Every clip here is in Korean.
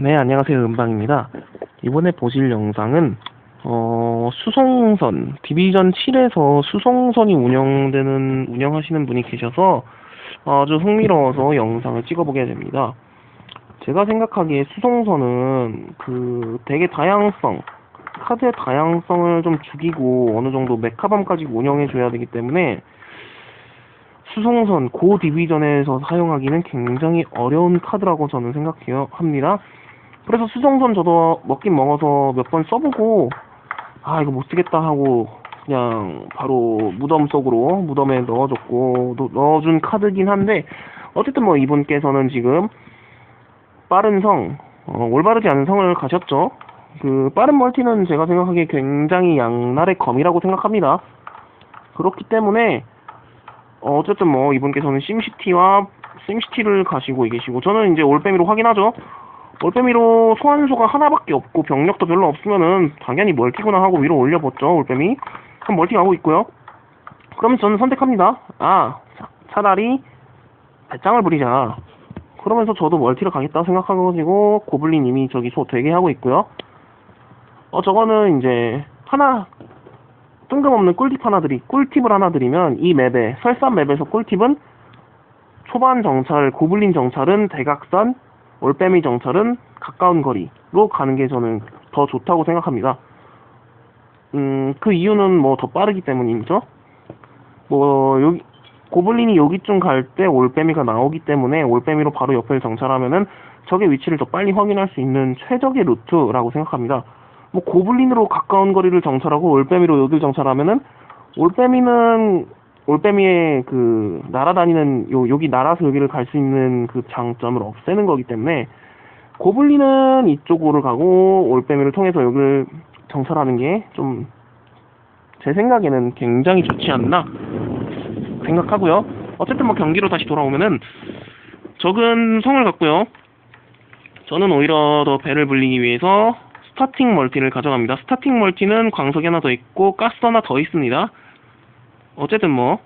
네, 안녕하세요. 은방입니다. 이번에 보실 영상은, 어, 수송선, 디비전 7에서 수송선이 운영되는, 운영하시는 분이 계셔서 아주 흥미로워서 영상을 찍어보게 됩니다. 제가 생각하기에 수송선은 그 되게 다양성, 카드의 다양성을 좀 죽이고 어느 정도 메카밤까지 운영해줘야 되기 때문에 수송선 고 디비전에서 사용하기는 굉장히 어려운 카드라고 저는 생각해요 합니다. 그래서 수송선 저도 먹긴 먹어서 몇 번 써보고 아 이거 못 쓰겠다 하고 그냥 바로 무덤 속으로 무덤에 넣어줬고 또 넣어준 카드긴 한데 어쨌든 뭐 이분께서는 지금 빠른 성 어, 올바르지 않은 성을 가셨죠. 그 빠른 멀티는 제가 생각하기에 굉장히 양날의 검이라고 생각합니다. 그렇기 때문에 어, 어쨌든 뭐 이분께서는 심시티와 심시티를 가시고 계시고 저는 이제 올빼미로 확인하죠. 올빼미로 소환소가 하나밖에 없고 병력도 별로 없으면은 당연히 멀티구나 하고 위로 올려봤죠 올빼미. 그럼 멀티 가고 있고요. 그러면 저는 선택합니다. 아 차- 차라리 배짱을 부리자. 그러면서 저도 멀티를 가겠다 생각하고 고블린 이미 저기 소 되게 하고 있고요. 어 저거는 이제 하나 뜬금없는 꿀팁 하나 드리 꿀팁을 하나 드리면 이 맵에 설산 맵에서 꿀팁은 초반 정찰 고블린 정찰은 대각선 올빼미 정찰은 가까운 거리로 가는 게 저는 더 좋다고 생각합니다. 음, 그 이유는 뭐 더 빠르기 때문이죠. 뭐 여기 고블린이 여기쯤 갈 때 올빼미가 나오기 때문에 올빼미로 바로 옆을 정찰하면은 적의 위치를 더 빨리 확인할 수 있는 최적의 루트라고 생각합니다. 뭐 고블린으로 가까운 거리를 정찰하고 올빼미로 여길 정찰하면은 올빼미는 올빼미의 그 날아다니는 요 여기 날아서 여기를 갈 수 있는 그 장점을 없애는 거기 때문에 고블린은 이쪽으로 가고 올빼미를 통해서 여기를 정찰하는 게 좀 제 생각에는 굉장히 좋지 않나 생각하고요. 어쨌든 뭐 경기로 다시 돌아오면은 적은 성을 갖고요. 저는 오히려 더 배를 불리기 위해서 스타팅 멀티를 가져갑니다. 스타팅 멀티는 광석이 하나 더 있고 가스 하나 더 있습니다. 어쨌든 뭐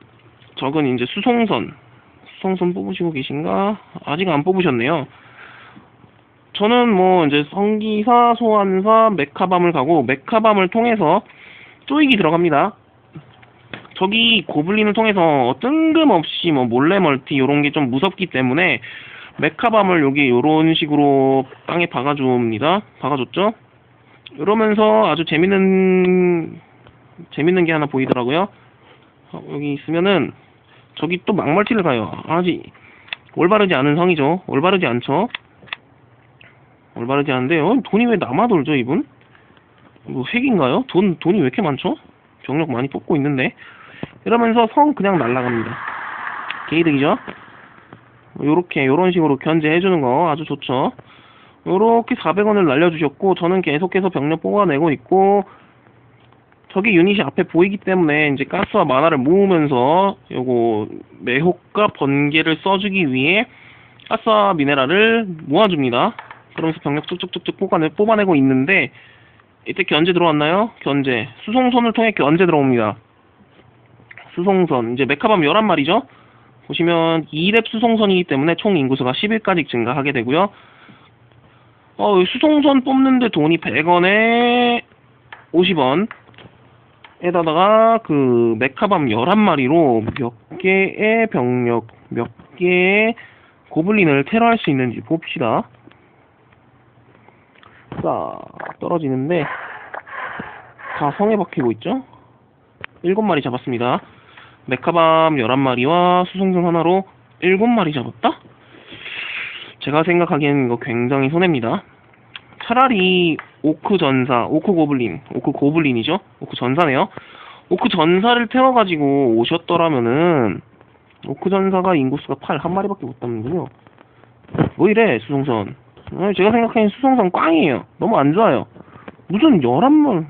적은 이제 수송선 수송선 뽑으시고 계신가? 아직 안 뽑으셨네요. 저는 뭐 이제 성기사, 소환사, 메카밤을 가고 메카밤을 통해서 쪼이기 들어갑니다. 저기 고블린을 통해서 뜬금없이 뭐 몰래 멀티 요런 게 좀 무섭기 때문에 메카밤을 여기 요런 식으로 땅에 박아줍니다. 박아줬죠? 이러면서 아주 재밌는 재밌는 게 하나 보이더라고요. 어, 여기 있으면은 저기 또 막멀티를 가요. 아직 올바르지 않은 성이죠. 올바르지 않죠. 올바르지 않은데요. 돈이 왜 남아 돌죠 이분? 뭐 핵인가요? 돈 돈이 왜 이렇게 많죠? 병력 많이 뽑고 있는데 이러면서 성 그냥 날라갑니다. 개이득이죠. 요렇게 요런 식으로 견제해 주는 거 아주 좋죠. 요렇게 400원을 날려주셨고 저는 계속해서 병력 뽑아내고 있고 저기 유닛이 앞에 보이기 때문에 이제 가스와 만화를 모으면서 요거 매혹과 번개를 써주기 위해 가스와 미네랄을 모아줍니다. 그러면서 병력 쭉쭉쭉쭉 뽑아내, 뽑아내고 있는데 이때 견제 들어왔나요? 견제 수송선을 통해 견제 들어옵니다. 수송선 이제 메카밤 11마리죠? 보시면 2렙 수송선이기 때문에 총 인구수가 10일까지 증가하게 되고요. 어, 수송선 뽑는데 돈이 100원에 50원. 에다가 그 메카밤 11마리로 몇 개의 병력, 몇 개의 고블린을 테러할 수 있는지 봅시다. 자, 떨어지는데 다 성에 박히고 있죠? 7마리 잡았습니다. 메카밤 11마리와 수송선 하나로 7마리 잡았다? 제가 생각하기에는 이거 굉장히 손해입니다. 차라리 오크 전사, 오크 고블린, 오크 고블린이죠? 오크 전사네요. 오크 전사를 태워가지고 오셨더라면은 오크 전사가 인구수가 8, 한 마리밖에 못 담는군요. 뭐 이래, 수송선. 아, 제가 생각하기엔 수송선 꽝이에요. 너무 안 좋아요. 무슨 11만,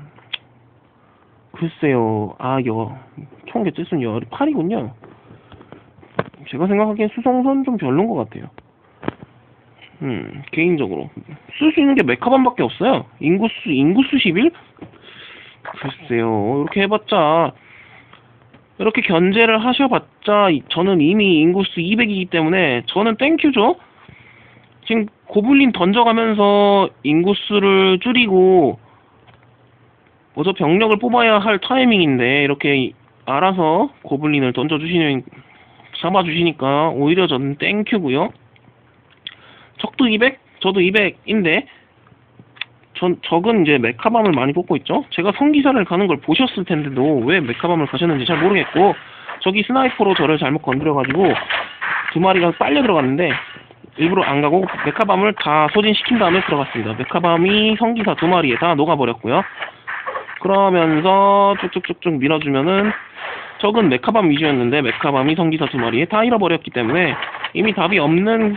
글쎄요, 아, 여, 총 개체수는 18이군요. 제가 생각하기엔 수송선 좀 별론 것 같아요. 음, 개인적으로. 쓸 수 있는 게 메카반밖에 없어요. 인구수, 인구수 11? 글쎄요, 이렇게 해봤자, 이렇게 견제를 하셔봤자, 이- 저는 이미 인구수 200이기 때문에, 저는 땡큐죠? 지금 고블린 던져가면서 인구수를 줄이고 먼저 병력을 뽑아야 할 타이밍인데 이렇게 알아서 고블린을 던져주시는 잡아주시니까 오히려 저는 땡큐고요. 적도 200, 저도 200인데 전 적은 이제 메카밤을 많이 뽑고 있죠. 제가 성기사를 가는 걸 보셨을 텐데도 왜 메카밤을 가셨는지 잘 모르겠고 저기 스나이퍼로 저를 잘못 건드려가지고 두 마리가 빨려 들어갔는데 일부러 안 가고 메카밤을 다 소진시킨 다음에 들어갔습니다. 메카밤이 성기사 두 마리에 다 녹아버렸고요. 그러면서 쭉쭉쭉쭉 밀어주면은 적은 메카밤 위주였는데 메카밤이 성기사 두 마리에 다 잃어버렸기 때문에 이미 답이 없는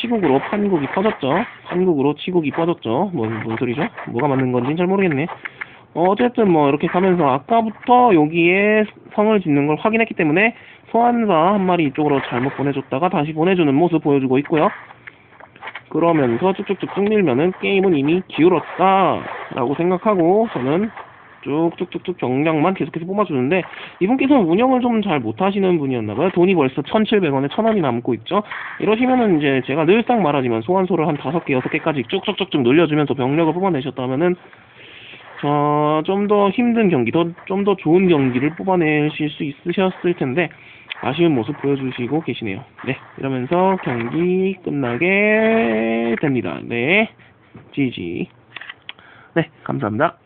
치국으로 판국이 퍼졌죠. 판국으로 치국이 퍼졌죠. 뭔, 뭔 소리죠? 뭐가 맞는 건지는 잘 모르겠네. 어, 어쨌든 뭐 이렇게 가면서 아까부터 여기에 성을 짓는 걸 확인했기 때문에 소환사 한 마리 이쪽으로 잘못 보내줬다가 다시 보내주는 모습 보여주고 있고요. 그러면서 쭉쭉쭉 쭉 밀면은 게임은 이미 기울었다 라고 생각하고 저는 쭉쭉쭉쭉 경량만 계속해서 뽑아주는데 이분께서는 운영을 좀 잘 못하시는 분이었나봐요. 돈이 벌써 1,700원에 1,000원이 남고 있죠. 이러시면은 이제 제가 늘상 말하지만 소환소를 한 5개, 6개까지 쭉쭉쭉쭉 늘려주면서 병력을 뽑아내셨다면은 어, 좀 더 힘든 경기, 더, 좀더 좋은 경기를 뽑아내실 수 있으셨을 텐데, 아쉬운 모습 보여주시고 계시네요. 네, 이러면서 경기 끝나게 됩니다. 네, GG. 네, 감사합니다.